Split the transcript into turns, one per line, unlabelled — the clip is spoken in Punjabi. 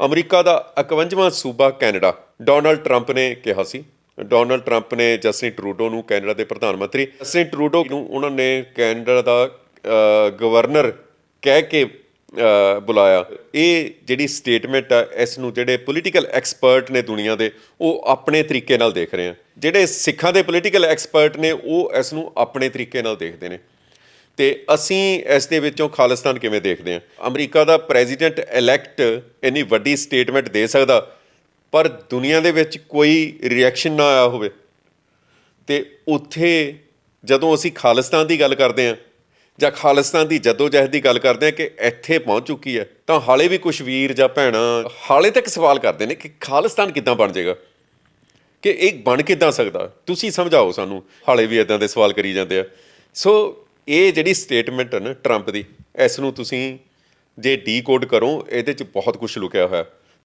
ਅਮਰੀਕਾ ਦਾ 51ਵਾਂ ਸੂਬਾ ਕੈਨੇਡਾ। ਡੋਨਲਡ ਟਰੰਪ ਨੇ ਕਿਹਾ ਸੀ। ਡੋਨਲਡ ਟਰੰਪ ਨੇ ਜਸਟਿਨ ਟਰੂਡੋ ਨੂੰ ਕੈਨੇਡਾ ਦੇ ਪ੍ਰਧਾਨ ਮੰਤਰੀ ਜਸਟਿਨ ਟਰੂਡੋ ਨੂੰ ਉਹਨਾਂ ਨੇ ਕੈਨੇਡਾ ਦਾ ਗਵਰਨਰ ਕਹਿ ਕੇ ਬੁਲਾਇਆ। ਇਹ ਜਿਹੜੀ ਸਟੇਟਮੈਂਟ ਆ, ਇਸ ਨੂੰ ਜਿਹੜੇ ਪੋਲੀਟੀਕਲ ਐਕਸਪਰਟ ਨੇ ਦੁਨੀਆ ਦੇ, ਉਹ ਆਪਣੇ ਤਰੀਕੇ ਨਾਲ ਦੇਖ ਰਹੇ ਆ। ਜਿਹੜੇ ਸਿੱਖਾਂ ਦੇ ਪੋਲੀਟੀਕਲ ਐਕਸਪਰਟ ਨੇ, ਉਹ ਇਸ ਨੂੰ ਆਪਣੇ ਤਰੀਕੇ ਨਾਲ ਦੇਖਦੇ ਨੇ। ਤੇ ਅਸੀਂ ਇਸ ਦੇ ਵਿੱਚੋਂ ਖਾਲਿਸਤਾਨ ਕਿਵੇਂ ਦੇਖਦੇ ਹਾਂ? ਅਮਰੀਕਾ ਦਾ ਪ੍ਰੈਜ਼ੀਡੈਂਟ ਇਲੈਕਟ ਇੰਨੀ ਵੱਡੀ ਸਟੇਟਮੈਂਟ ਦੇ ਸਕਦਾ, ਪਰ ਦੁਨੀਆ ਦੇ ਵਿੱਚ ਕੋਈ ਰਿਐਕਸ਼ਨ ਨਾ ਆਇਆ ਹੋਵੇ। ਤੇ ਉੱਥੇ ਜਦੋਂ ਅਸੀਂ ਖਾਲਿਸਤਾਨ ਦੀ ਗੱਲ ਕਰਦੇ ਹਾਂ, ਜਾਂ ਖਾਲਿਸਤਾਨ ਦੀ ਜਦੋਜਹਿਦ ਦੀ ਗੱਲ ਕਰਦੇ ਹਾਂ ਕਿ ਇੱਥੇ ਪਹੁੰਚ ਚੁੱਕੀ ਹੈ, ਤਾਂ ਹਾਲੇ ਵੀ ਕੁਝ ਵੀਰ ਜਾਂ ਭੈਣਾਂ ਹਾਲੇ ਤੱਕ ਸਵਾਲ ਕਰਦੇ ਨੇ ਕਿ ਖਾਲਿਸਤਾਨ ਕਿੱਦਾਂ ਬਣ ਜਾਏਗਾ? ਕਿ ਇਹ ਬਣ ਕਿੱਦਾਂ ਸਕਦਾ? ਤੁਸੀਂ ਸਮਝਾਓ ਸਾਨੂੰ, ਹਾਲੇ ਵੀ ਇਦਾਂ ਦੇ ਸਵਾਲ ਕਰੀ ਜਾਂਦੇ ਆ। ਸੋ ਇਹ ਜਿਹੜੀ ਸਟੇਟਮੈਂਟ ਹੈ ਨਾ ਟਰੰਪ ਦੀ, ਇਸ ਨੂੰ ਤੁਸੀਂ ਜੇ ਡੀਕੋਡ ਕਰੋ, ਇਹਦੇ ਚ ਬਹੁਤ ਕੁਝ ਲੁਕਿਆ ਹੋਇਆ।